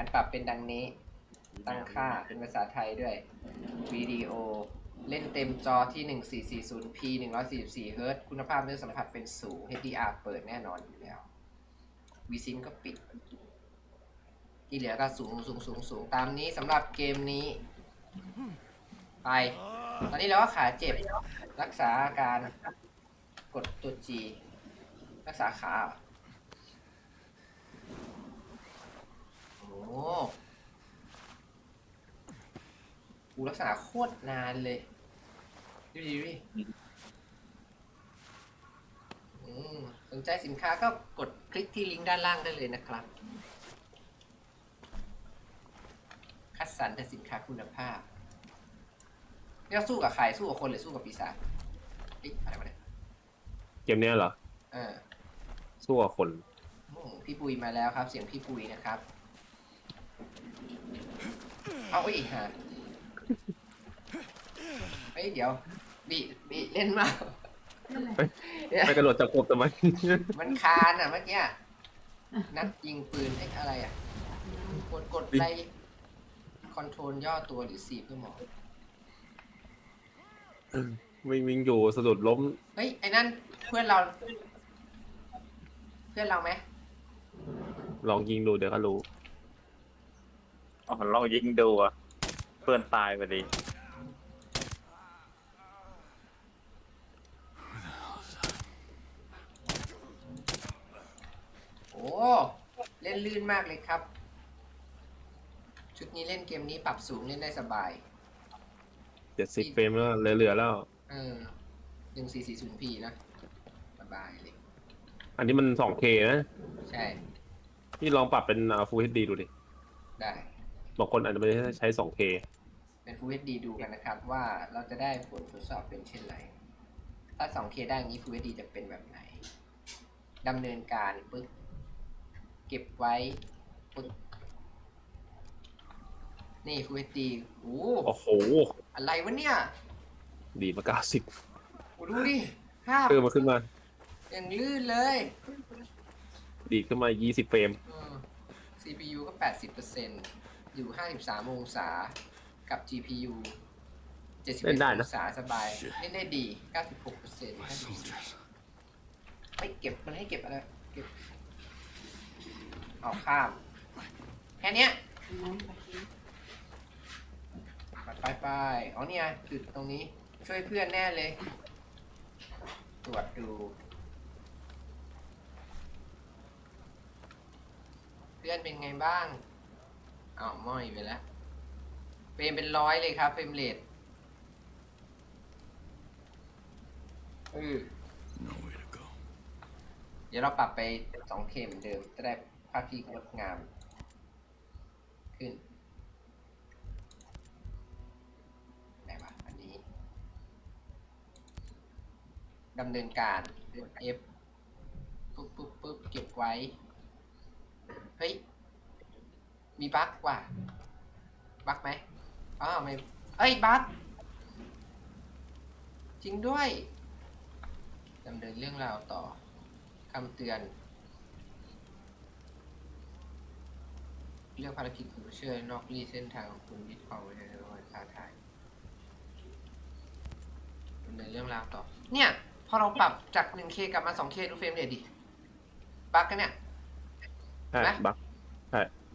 การปรับเป็นดังนี้ ตั้งค่าเป็นภาษาไทยด้วย วิดีโอ เล่นเต็มจอที่ 1440p 144 Hz คุณภาพเนื้อสัมผัสเป็นสูง HDR เปิดแน่นอนอยู่แล้ว VSync ก็ปิด ที่เหลือก็สูงสูงสูงสูงตามนี้สำหรับเกมนี้ ไป ตอนนี้เราก็ขาเจ็บ รักษาอาการ กดตัว G รักษาขาเหรอโอ้ กูรักษาโคตรนานเลยดูดิดูดิอืมสนใจสินค้าก็กดคลิกที่ลิงก์ด้านล่างได้เลยนะครับ คัดสรรแต่สินค้าคุณภาพเรียกสู้กับใครสู้กับคนหรือสู้กับปีศาจเอ๊ะอะไรวะเนี่ยเกมเนี้ยเหรอเออสู้กับคนอืมพี่ปุยมาแล้วครับ เสียงพี่ปุยนะครับ เอาอีกฮะ เฮ้ยเดี๋ยวบีบีเล่นมากเนี่ยไปกระโดดจับกบทำไมมันคานอะเมื่อกี้นัดยิงปืนไอ้อะไรอะ กดกดไลคอนโทรลย่อตัวหรือสีเพื่อหมอวิ่งวิ่งอยู่สะดุดล้ม เฮ้ยไอ้นั่นเพื่อนเรา เพื่อนเราไหมลองยิงดูเดี๋ยวก็รู้อ๋อลองยิงดูอะ เพื่อนตายพอดีโอ้เล่นลื่นมากเลยครับ ชุดนี้เล่นเกมนี้ปรับสูงเล่นได้สบาย เจ็ดสิบเฟรมแล้วเหลือๆแล้ว เออหนึ่งสี่สี่ศูนย์พีนะสบายเลย อันนี้มัน 2K นะใช่นี่ลองปรับเป็น Full HD ดูดิได้ บางคนอาจจะไม่ได้ใช้ 2K เค ป็น Full HD ดูกันนะครับ ว่าเราจะได้ผลทดสอบเป็นเช่นไร ถ้า 2K ได้อย่างนี้ Full HD จะเป็นแบบไหนดำเนินการปึ๊บเก็บไว้ปึ๊บนี่ Full HD โอ้โอ้โห อะไรวะเนี่ยดีมา90โอ้ดูดิภาพเพิ่มมาขึ้นมา อย่างลื่นเลยดีดขึ้นมา20เฟรมเออ CPU ก็ 80%อยู่ 53 องศา กับ GPU 71เล่นได้นะ องศาสบายเล่นได้ดี 96% 54ไม่เก็บมันให้เก็บอะไรเก็บออกข้ามแค่เนี้ยไปไปไปอ๋อเนี่ยจุดตรงนี้ช่วยเพื่อนแน่เลย ตรวจดู เพื่อนเป็นไงบ้างอ้าวม้อยไปแล้ว เฟรมเป็นร้อยเลยครับเฟรมเรทเออ Nowhere to go. เดี๋ยวเราปรับไป 2K เหมือนเดิม จะได้ภาพที่งดงาม ขึ้นไหนวะอันนี้ดำเนินการกด F ปุ๊บปุ๊บปุ๊บเก็บไว้ เฮ้ย มีบั๊กว่ะบั๊กไหม อ้าวไม่เอ้ยบั๊กจริงด้วยดำเนินเรื่องราวต่อคำเตือน เรื่องภารกิจคุณผู้ช่วยนอกรีเส้นทางของคุณวิทย์ความไว้ในระหว่างท้าทายดำเนินเรื่องราวต่อ เนี่ย พอเราปรับจาก 1K กลับมา 2K ดูเฟรมเรทดิ บั๊กกันเนี่ยใช่นะบัก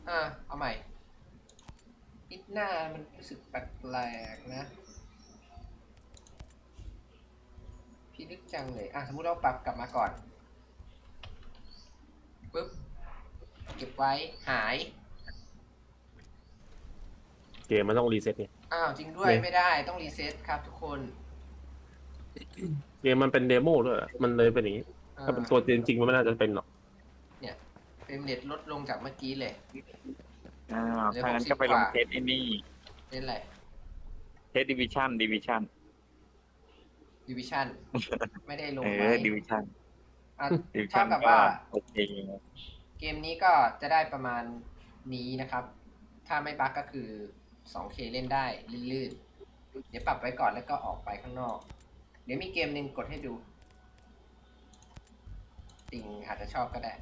เออเอาใหม่ปิดหน้ามันรู้สึกแปลกๆนะ พี่นึกจังเลย อะ สมมุติเราปรับกลับมาก่อนปึ๊บ เก็บไว้หาย เกมมันต้องรีเซ็ตไง อ้าวจริงด้วยเนี่ย ไม่ได้ต้องรีเซ็ตครับทุกคนเกมมันเป็นเดโมด้วยอะมันเลยเป็นอย่างนี้อ่าถ้าเป็นตัวจริงๆมันไม่น่าจะเป็นหรอกเฟรมเรทลดลงจากเมื่อกี้เลย อ่าเหลือถ้างั้น60ก็ไปลองกว่าเทสไอ้นี่เล่นอะไรเทสดิวิชั่นดิวิชั่นดิวิชั่นไม่ได้ลงเอไหมอดิวิชั่นอะดิวิเท่าชั่นกับก็ว่าโอเคเกมนี้ก็จะได้ประมาณนี้นะครับ ถ้าไม่บั๊กก็คือ 2K เล่นได้ลื่นๆเดี๋ยวปรับไว้ก่อนแล้วก็ออกไปข้างนอก เดี๋ยวมีเกมหนึ่งกดให้ดูติงอาจจะชอบก็ได้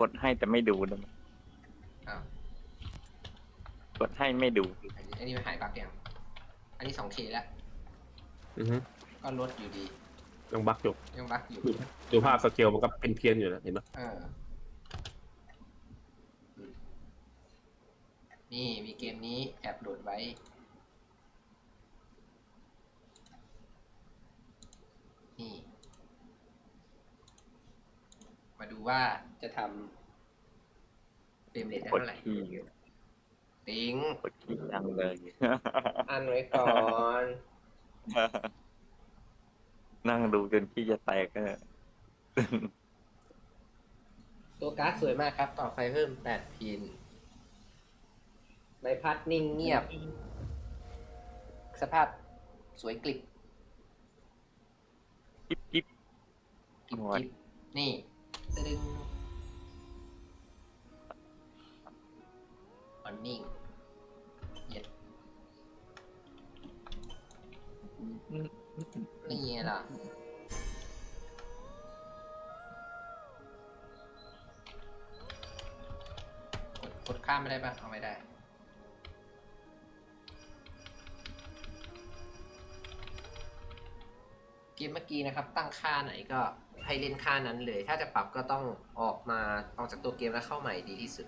กดให้แต่ไม่ดูนะอ้าว ดให้ไม่ดู อันนี้อันนี้มันหายบั๊กยังอันนี้ 2K แล้ว อือฮึก็ลดอยู่ดี ยังบักอยู่ยังบั๊กอยู่ ดูภาพสเกลมันก็เป็นเพี้ยนๆอยู่นะเห็นปะเอออืมนี่มีเกมนี้แอบโหลดไว้ นี่ มาดูว่าจะทำเฟรมเรทได้กดเท่าไหร่ขี่ ติงกดขี่ยังเลย อันไว้ก่อนนั่งดูจนขี้จะแตกก็ตัวการ์ดสวยมากครับ ต่อไฟเพิ่ม8พินใบพัดนิ่งเงียบ สภาพสวยกลิบกิ๊บกิ๊บกิบโอ้ยกิบนี่ตึง ออนนิ่งเย็ดนี่ไงล่ะกดกดข้ามไม่ได้ปะเอาไม่ได้เกมเมื่อกี้นะครับ ตั้งค่าไหนก็ให้เล่นค่านั้นเลย ถ้าจะปรับก็ต้องออกมาออกจากตัวเกมแล้วเข้าใหม่ดีที่สุด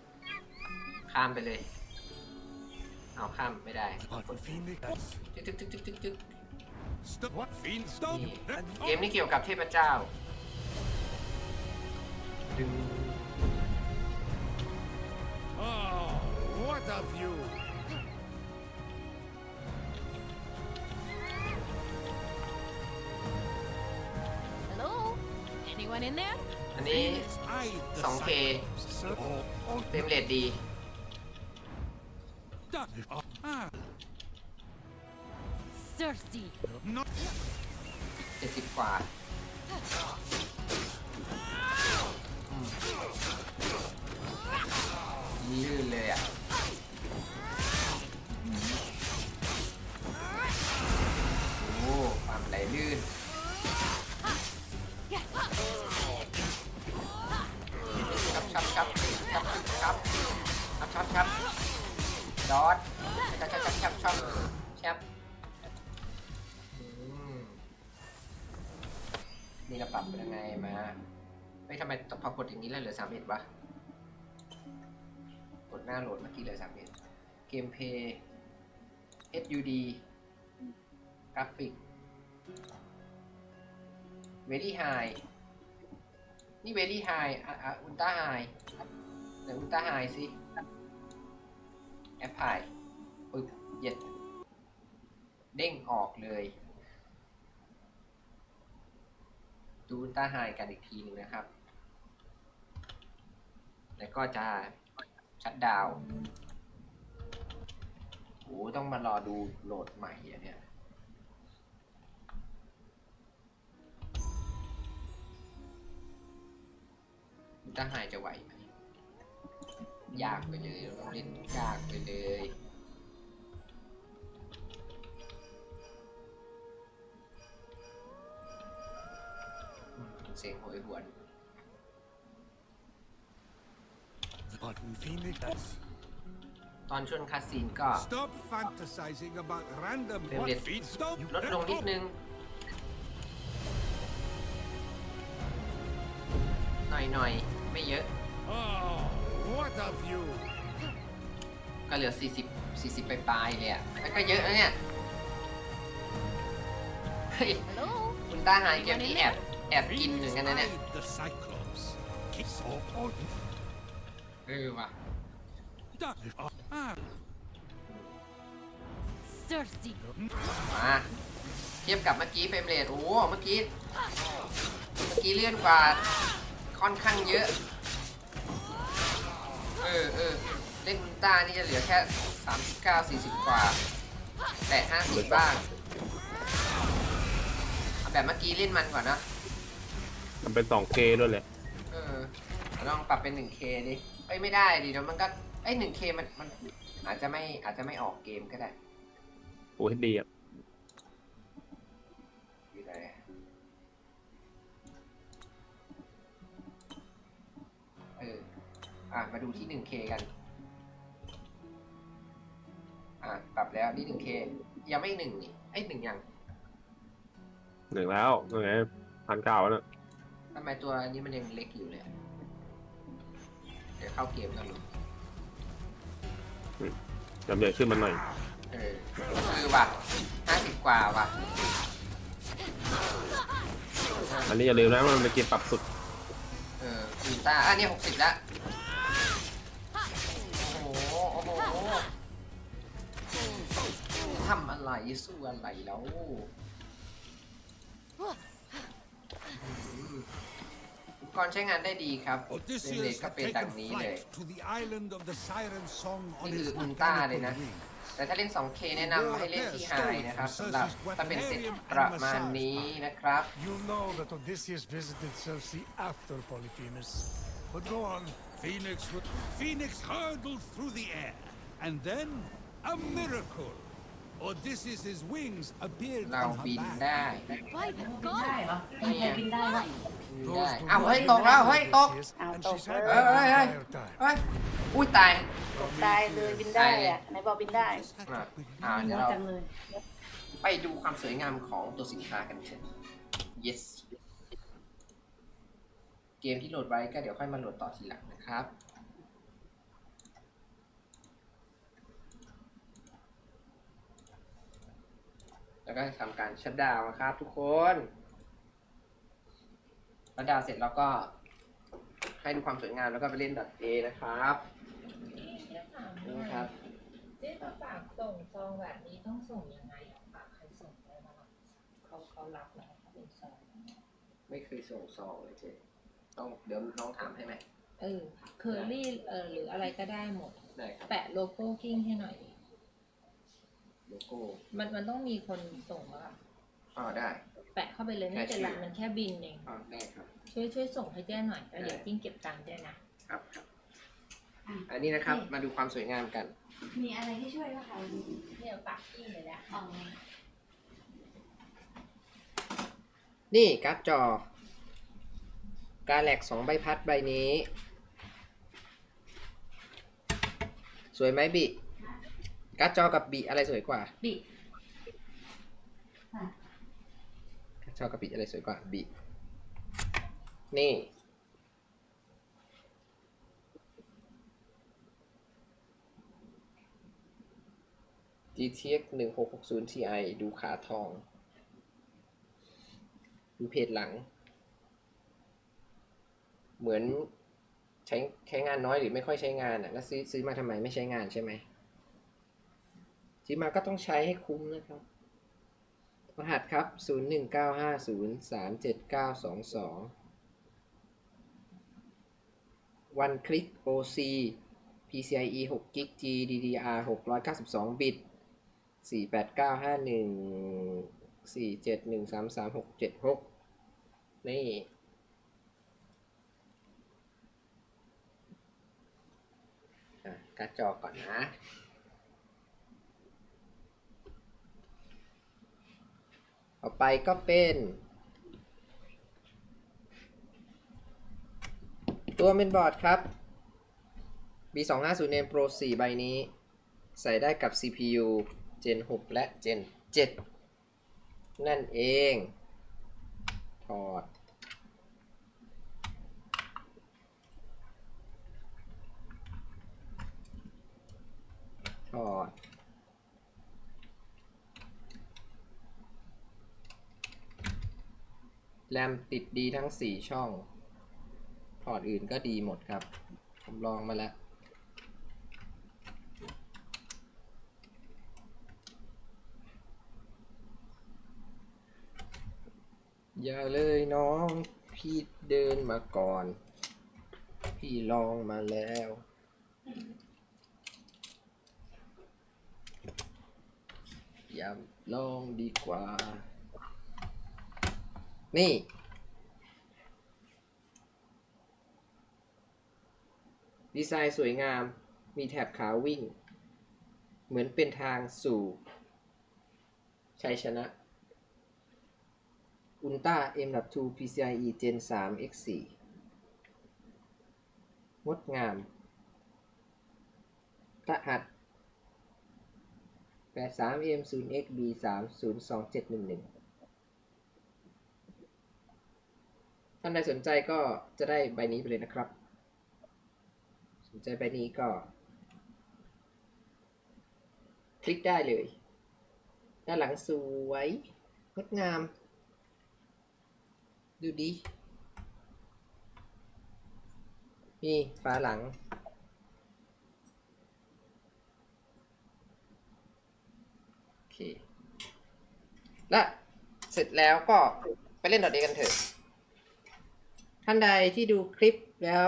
ข้ามไปเลย เอาข้ามไม่ได้ What Phoenix? จึ๊กจึ๊กจึ๊กจึ๊กจึ๊กจึ๊ก Stop. What Phoenix? Stop. นี่เกมนี้เกี่ยวกับเทพเจ้า ดึง Oh, what a view! Hello? Anyone in there? อันนี้ I the 2K Cyclops, sir. Oh, oh, เฟรมเรทดี done. Uh, ah. Thirsty. Not. เจ็ดสิบกว่าลื่นเลยอะโอ้ความไหลลื่นครับครับครับครับครับครับครับ ดอทชับชับชับชับชับชับอืมนี่เราปรับเป็นยังไงมาไม่ทำไมต้องพอกดอย่างนี้แล้วเหลือสามเอ็ดวะ กดหน้าโหลดเมื่อกี้เหลือสามเอ็ดเกมเพย์ HUD กราฟิก very high นี่ very high อะอะอุลตร้าไฮไหนอุลตร้าไฮสิ แอปพลายปึ๊บเย็ด เด้งออกเลย ดูต้าไฮกันอีกทีหนึงนะครับ แล้วก็จะชัดดาวโอ้ต้องมารอดูโหลดใหม่อะเนี่ยถ้าหายจะไหวไหม ยากไปเลยเราต้องเล่นยากไปเลยอืมเสียงโหยหวน what Phoenix. ตอนช่วงคัสซีนก็ Stop fantasizing about random. Then What let's- Phoenix? Stop. ลดลงนิดนึง หน่อยหน่อยๆไม่เยอะ Oh, what a view! ก็เหลือ 40 40 ไปปลายๆเลยอะแล้วก็เยอะแล้วเนี่ย เฮ้ย Hello? คุณต้าหายเกมนี้แอบแอบกินเหมือนกันนะเนี่ย Phoenix eyed the Cyclops. Kiss. Oh, oh, เออว่ะ duck. Oh, ah, Cersei. มาเทียบกับเมื่อกี้เฟรมเรทโอ้โหเมื่อกี้ เมื่อกี้เลื่อนกว่าค่อนข้างเยอะ เออเออเล่นอุลตร้านี่จะเหลือแค่39 40กว่าแต่50บ้างเอาแบบเมื่อกี้เล่นมันกว่านนะมันเป็น 2K ด้วยเลยเออลองปรับเป็น 1K ดิเอ้ยไม่ได้ดิเดี๋ยวมันก็เอ้ย 1K มันมันอาจจะไม่อาจจะไม่ออกเกมก็ได้ โอ้ยดีอะ อออะมาดูที่ 1K กันปรับแล้วนี่หนึ่งเคยังไม่หนึ่งนี่ไอ้ยหนึ่งยังหนึ่งแล้วยังไงพันเก้าแล้วเนอะทำไมตัวนี้มันยังเล็กอยู่เลยอะเดี๋ยวเข้าเกมกันหรอจำใหญ่ขึ้นมาหน่อย เออคือว่ะห้าสิบกว่าว่ะอันนี้อย่าลืมนะว่ามันเป็นเกมปรับสุด เอออุลตร้าอะเนี่ยหกสิบแล้ว สู้อะไรแล้วอืมอุปกรณ์ใช้งานได้ดีครับเรนเล Odysseus ก็ had เป็นดัง taken นี้เลย flight to the island of the siren song on Ini his unta mechanical din, ah. wings. แต่ถ้าเล่น 2K แนะนำให้เล่นที่ไฮนะครับสำหรับถ้าเป็นเซตประมาณนี้นะครับ You know that Odysseus visited Circe after Polyphemus. But go on. Phoenix would Phoenix hurtled through the air, and then a miracle. Odysseus's wings appeared เรา on บิน her back. ได้นะ By the ได้เหรอ gods! มีใครบินได้ปะบิน Those ได้ two อ้าวเฮ้ย men ตกแล้วเฮ้ยตก Odysseus, Ow, and tốc she's had rồi. them the Ê, ê, ê. entire time. เฮ้ยอุ้ยตาย ตายเลยบินได้อะไหนบอกบินได้ Just had อะ to believe อ่าบินเดี๋ยวน้อยเราจังเลยไปดูความสวยงามของตัวสินค้ากันเถอะ yes เกมที่โหลดไว้ก็เดี๋ยวค่อยมาโหลดต่อทีหลังนะครับ แล้วก็ทำการชัดดาวน์นะครับ ทุกคนชัดดาวน์เสร็จแล้วก็ให้ดูความสวยงามแล้วก็ไปเล่นดัดเอนะครับนี่ครับเจ๊มาฝากส่งซองแบบนี้ต้องส่งยังไงอะฝากใครส่งได้บ้างอะเขาเขารับไหมถ้าเป็นซองไม่เคยส่งซองเลยเจ๊ต้องเดี๋ยวน้องถามให้ไหมเออเคอรี่เออหรืออะไรก็ได้หมด ได้ครับแปะโลโก้กิ้งให้หน่อยโล โก้ มันมันต้องมีคนส่งมาอ๋อได้ แปะเข้าไปเลยไม่เป็นไรมันแค่บินเองอ๋อได้ครับ ช่วยช่วยส่งให้แจ้หน่อยแล้วเดี๋ยวกิ้งเก็บตังค์ด้วยนะครับครับ อันนี้นะครับ มาดูความสวยงามกัน มีอะไรให้ช่วยบ้างคะเนี่ยฝากกิ้งเลยแหละอ๋อนี่การ์ดจอ การแหลกสองใบพัดใบนี้ สวยไหมบิ การ์ดจอกับบิอะไรสวยกว่าบิการ์ดจอกับบิอะไรสวยกว่าบินี่ GTX 1660 Ti ดูขาทอง ดูเพจหลัง เหมือนใช้ใช้งานน้อยหรือไม่ค่อยใช้งานอะ แล้วซื้อซื้อมาทำไมไม่ใช้งานใช่ไหม ซื้อมาก็ต้องใช้ให้คุ้มนะครับ รหัสครับ 0 1 9 5 0 3 7 9 2 2วันคลิก OC PCIe 6 g b GDDR 692 บิต 4 8 9 5 1 4 7 1 3 3 6 7 6นี่การ์ดจอก่อนนะ ต่อไปก็เป็น ตัวเมนบอร์ดครับ B250 Name Pro 4 ใบนี้ ใส่ได้กับ CPU Gen 6 และ Gen 7 นั่นเอง ถอด ถอด แรมติดดีทั้ง 4 ช่อง พอร์ตอื่นก็ดีหมดครับ ผมลองมาแล้ว อย่าเลยน้อง พี่เดินมาก่อน พี่ลองมาแล้วอย่าลองดีกว่า นี่ ดีไซน์สวยงาม มีแถบขาววิ่ง เหมือนเป็นทางสู่ ชัยชนะ อุลตร้า M.2 PCIe Gen 3 X4 งดงามรหัส83 m 0 x b 3 0 2 7 1 1 ท่านใดสนใจก็จะได้ใบนี้ไปเลยนะครับ สนใจใบนี้ก็ คลิกได้เลย ด้านหลังสวยงดงาม ดูดี นี่ฝาหลังโอเคและเสร็จแล้วก็ไปเล่นดอทเดกันเถอะ ท่านใดที่ดูคลิปแล้ว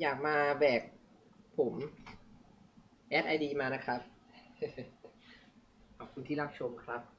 อยากมาแบกผมแอดไอดีมานะครับ ขอบคุณที่รับชมครับ